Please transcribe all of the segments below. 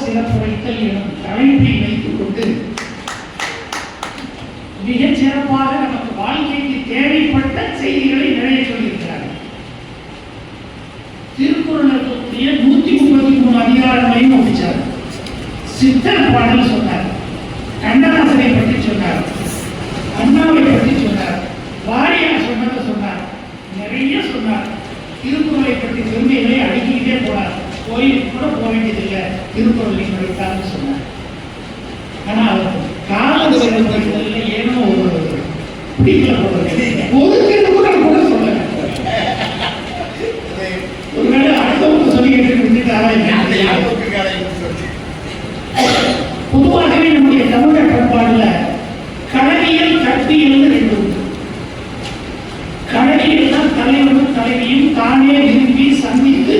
சிறப்புரைத்தல் எனும் தலைப்பை வைத்துக் கொண்டு மிகச் சிறப்பாக நமக்கு வாழ்க்கைக்கு தேவைப்பட்ட செய்திகளை நிறைய சொல்லியிருக்கிறார். திருக்குறள் இருக்கக்கூடிய நூத்தி முப்பத்தி மூணு அதிகாரங்களையும் முடிச்சார். சித்தர் பாடல் சொன்னார். கண்ணதாசனை பற்றி சொன்னார். அண்ணாவை பற்றி சொன்னார். வாரியார் சொன்னதை சொன்னார். நிறைய சொன்னார். திருக்குறளை பற்றி பெருமைகளை அடுக்கிக்கிட்டே போனார். கோயிலுக்கு கூட போக வேண்டியதில்லை. திருக்குறளை படித்தார்னு சொன்னார். ஆனா அவர் காலம் ஏனோ ஒரு பிடிக்கல ஒரு திருக்குறள் கூட சொல்லல. ஒருவேளை அடுத்தவங்க சொல்லிக்கிட்டு விட்டுட்டாரா பொதுவாகவே நம்முடைய தமிழர் பண்பாடுல கடலியல் கற்பியல் ரெண்டு கடலியல் தான் தலைவரும் தலைவியும் தானே விரும்பி சந்தித்து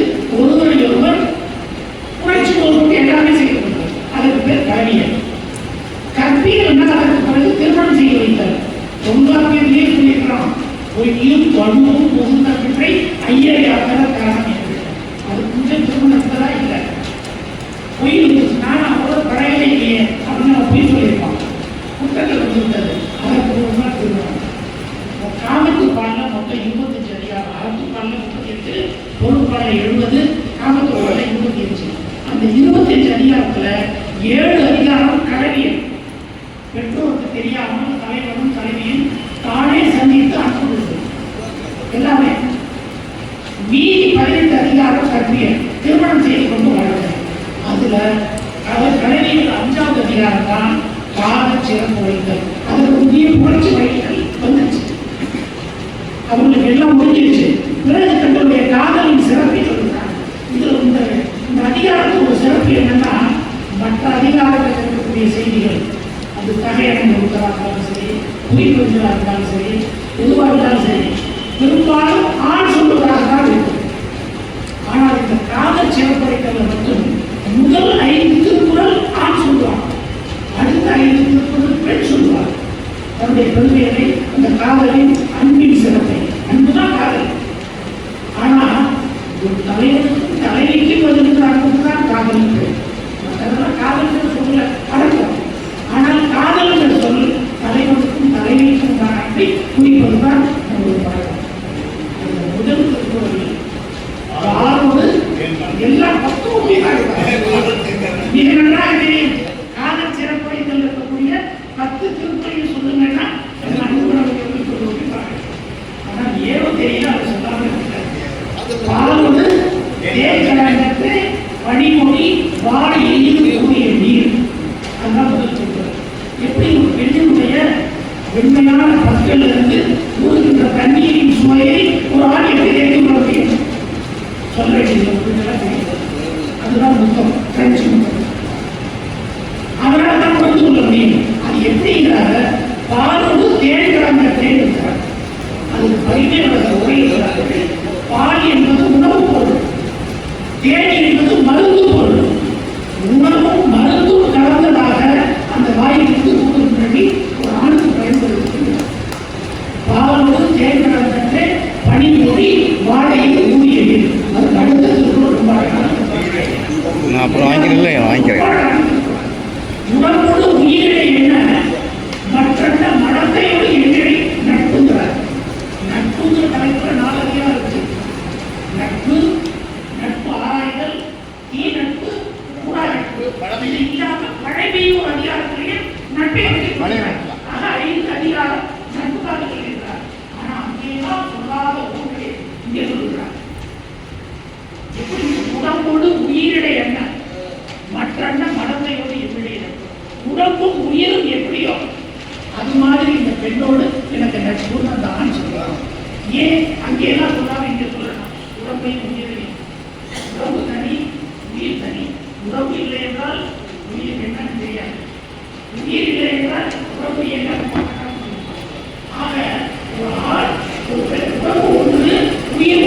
பொய் இருந்துச்சு இருந்துச்சுன்னா அவரோட படையில இல்லையே அப்படின்னு அவன் பொய் சொல்லியிருப்பான். குற்றங்கள் வந்துவிட்டது அதற்கு ஒரு நாள் திருமணம் காமத்து பாலில் மொத்தம் இருபத்தஞ்சு அதிகாரம் அறத்து பாலில் முப்பத்தி எட்டு பொருள் எழுபது காமத்து பாலில் இருபத்தி அஞ்சு அந்த இருபத்தஞ்சு அதிகாரத்துல ஏழு அதிகாரம் கடவியல் பெற்றோருக்கு தெரியாமல் தலைவரும் தலைவியும் தானே சந்தித்து அனுப்புவது எல்லாமே. மீதி பதினெட்டு அதிகாரம் கற்பியல் திருமணம் செய்து கொண்டு வாழ்க்கை அதுல அது கடலில் அஞ்சாவது அதிகாரம் தான் கால சிறப்பு வைத்தல் அதில் புதிய புரட்சி வழிகள் வந்துச்சு. அவங்களுக்கு எல்லாம் முடிஞ்சிருச்சு பிறகு தங்களுடைய காதலின் சிறப்பை சொல்லுறாங்க இதுல இந்த இந்த அதிகாரத்துக்கு ஒரு சிறப்பு என்னன்னா மற்ற அதிகாரத்தில் இருக்கக்கூடிய செய்திகள். அது தகையணம் கொடுக்கிறதா இருந்தாலும் சரி குறிப்பிடுறதா இருந்தாலும் சரி எதுவாக இருந்தாலும் சரி பெரும்பாலும் ஆண் சொல்லுவதாக தான் இருக்கும். ஆனால் இந்த காதல் சிறப்புரைத்தல மட்டும் முதல் ஐந்து திருக்குறள் ஆண் சொல்வார். அடுத்த ஐந்து திருக்குறள் பெண் சொல்வார். தன்னுடைய பெருமையை அந்த காதலின் அன்பின் சிறப்பை. அன்புதான் காதல். ஆனால் ஒரு தலைவனுக்கும் தலைவிக்கு பதிலுக்கு அன்புதான் காதல் பேர். மற்றதெல்லாம் காதல் சொல்ல அடக்கம் ஆனால் காதல் என்ற சொல் தலைவனுக்கும் தலைவிக்கும் தான் அன்பை குறிப்பதுதான் நம்முடைய பழக்கம் அந்த முதல் திருக்குறளில் யாரோடு எல்லாம் பக்குவமே மிக நன்றாக தெரியும் காதல் சிறப்புரைகள் இருக்கக்கூடிய பத்து திருக்குறளையும் சொல்லுங்கன்னா எல்லாம் அனுகுணமாக சொல்லுவாங்க ஆனால் ஏதோ பாலோடு பனிமொழி வாழை எய்து நீர் அதுதான் முதல் சொல்றாரு எப்படி ஒரு பெண்ணினுடைய வெண்மையான பற்கள் இருந்து ஊறுகின்ற தண்ணீரின் சுவையை ஒரு ஆண் எப்படி கொள்ள முடியும் சொல்ல வேண்டியது அதுதான் முத்தம் பிரெஞ்சு முத்தம் தான் புரிந்து கொள்ள முடியும். வாங்கிக்கிறேன் ஆக ஒரு ஆண் ஒரு உயிர்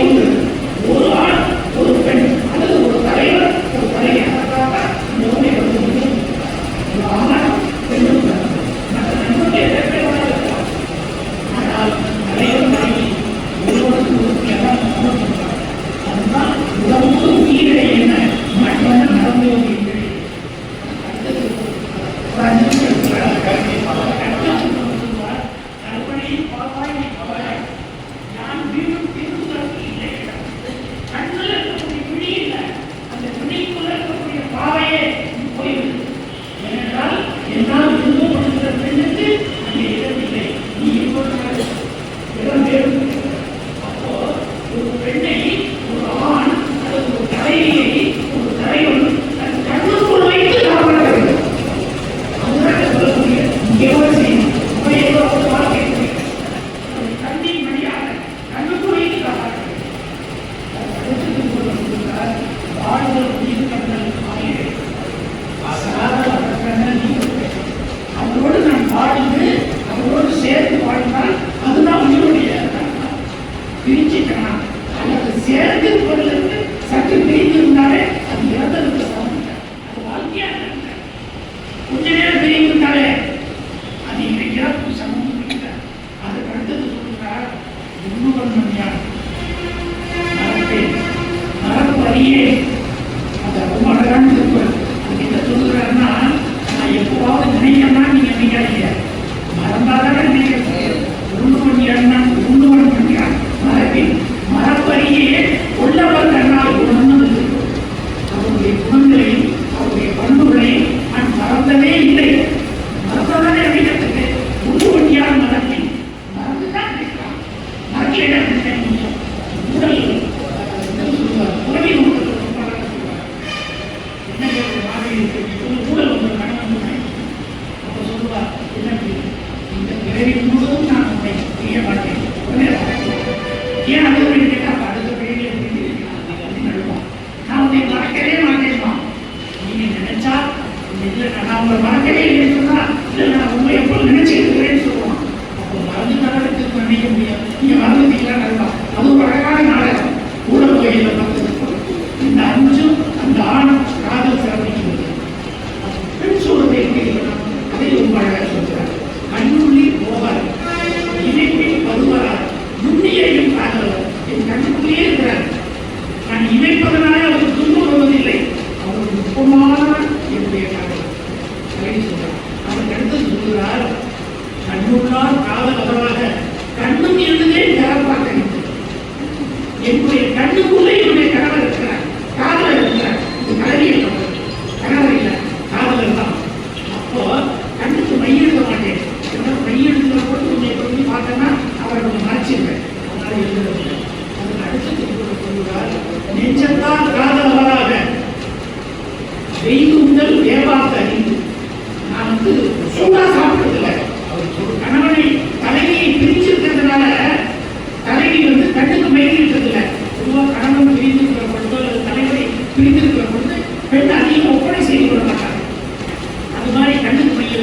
చేయడానికి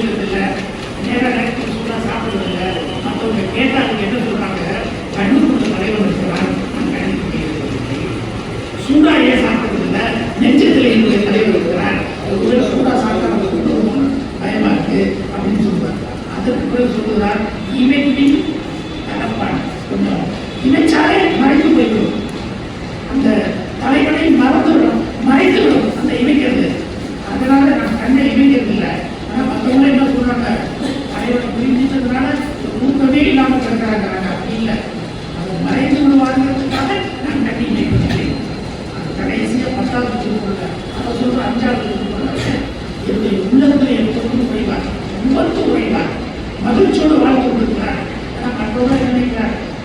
பேசுறதில்லை நேராக நேரத்துக்கு சொன்னால் சாப்பிட்றதில்லை மற்றவங்க கேட்டாங்க என்ன சொல்கிறாங்க கண்ணூர் தலைவர் இருக்கிறார் சூடாக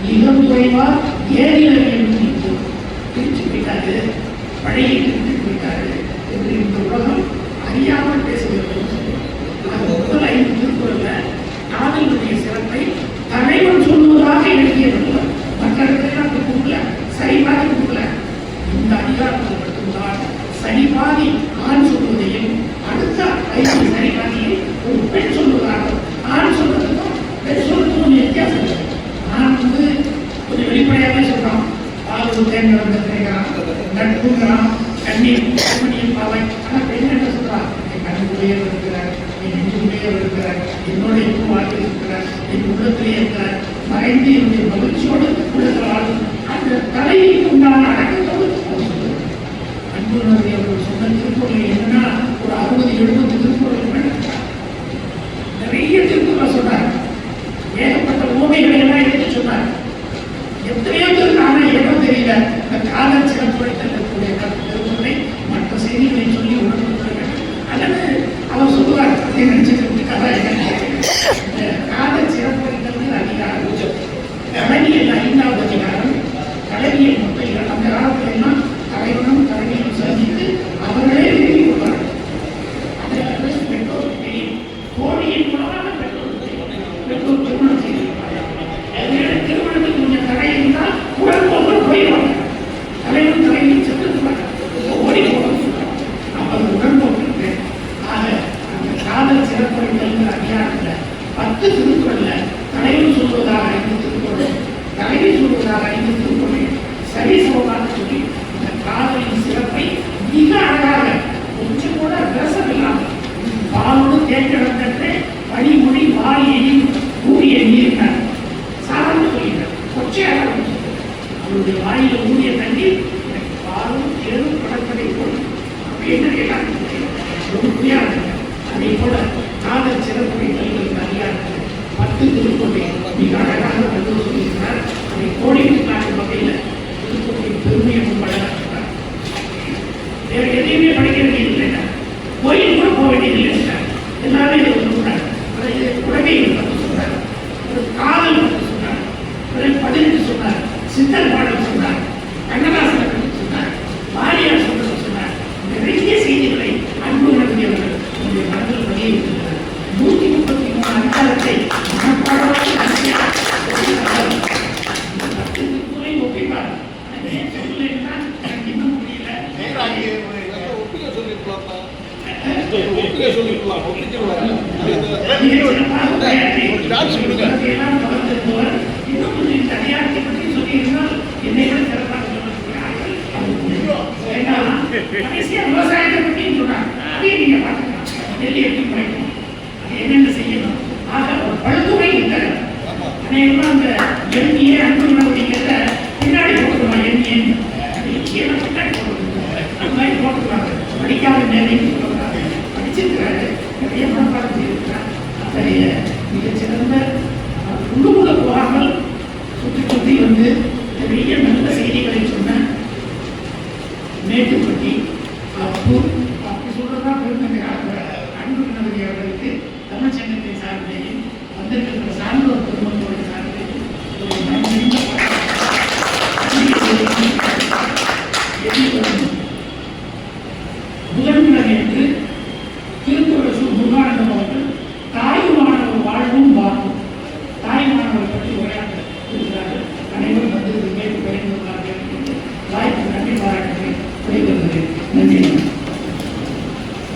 மிகவும் குறைவாக ஏரியில் பிரித்து விட்டாரு பழைய பிரித்து விட்டாரு என்று இந்த உலகம் அறியாமல் பேசுகிறது. அந்த முதல் ஐந்து திருக்குறளில் காதலுடைய சிறப்பை தலைவன் சொல்வதாக எழுதியது மற்ற இடத்துல கொடுக்கல சரி இந்த அதிகாரத்தில் மட்டும்தான் சரி பாதி ஆண் சொல்வதையும் அடுத்த ஐந்து சரி சொல்றேன் நடந்த பிறகாம் நட்புகிறாம் கண்ணீர் கண்மணியில் பாவை ஆனால் பெண் என்ன சொல்றா? என் கண்ணுக்குள்ளேயே இருக்கிறார் என் நெஞ்சுக்குள்ளேயே இருக்கிறார் என்னோட இப்போ வாழ்க்கை இருக்கிறார் என் உள்ளத்திலே இருக்கிறார். மறைந்து என்னுடைய மகிழ்ச்சியோடு உள்ளத்தில் அந்த தலைவிக்கு உண்டான அடக்கம் பாடல் சிறப்புரைகள் அத்தியாயத்தில் பத்து திருக்குறள்ல தலைவன் சொல்வதாக ஐந்து திருக்குறள் தலைவி சொல்வதாக ஐந்து திருக்குறள் சரி சமமாக சொல்லி இந்த காதலின் சிறப்பை மிக அழகாக கொஞ்சம் கூட விரசம் இல்லாமல் பாலோடு தேர்ந்தெடுத்தே வழிமொழி வாரியையும் ஊரிய நீர்னார் சாதாரண சொல்லிட்டார் கொச்சையாக அவருடைய வாயில ஊரிய தண்ணி சித்தர் பாடல் சொன்னார் கண்ணதாசனை சொன்னார் வாரியார் சொல்றது சொன்னார். நிறைய செய்திகளை அன்பு நடத்தியவர்கள் உங்களுடைய மனதில் நூற்றி முப்பத்தி மூணு அதிகாரத்தை திருக்குறளை ஒப்பிப்பார் அதை ஏன் சொல்லலைன்னா எனக்கு இன்னும் புரியல ஒப்பிக்க சொல்லிருக்கலாம்ப்பா ஒப்பிக்க சொல்லிருக்கலாம் ஒப்பிக்கலாம் மிகச் சிறப்பாக உரையாற்றி டான்ஸ் கொடுங்க. உலகையெல்லாம் கவர்ந்திருப்பவர் இன்னும் கொஞ்சம் இந்த அதிகாரத்தை பற்றி சொல்லியிருந்தால் என்னை விட சிறப்பாக சொல்லக்கூடிய ஆட்கள் அவங்க. ஏன்னா, கடைசியா விவசாயத்தை பற்றியும் சொன்னாங்க. அதையும் நீங்க பார்த்துக்கலாம். டெல்லி எப்படி முளைக்கும்? அது என்னென்ன செய்யணும்? ஆக, ஒரு பல்துறை புத்தகம். அநேகமா அந்த எண்ணியே அன்பு அப்படிங்கிறத பின்னாடி போட்டுருவாங்க எண்ணியன்னு. பின்னாடி அந்த மாதிரி போட்டுருவாங்க. படிக்காத நேரம் சொல்றாங்க. படிச்சிருக்கிறாரு. நிறைய மனப்பாடம் செய்திருக்கிறார். அத்தகைய மிகச்சிறந்த உள்ளுக்குள்ள போகாமல் சுற்றி சுற்றி வந்து நிறைய நல்ல செய்திகளை சொன்ன Nicht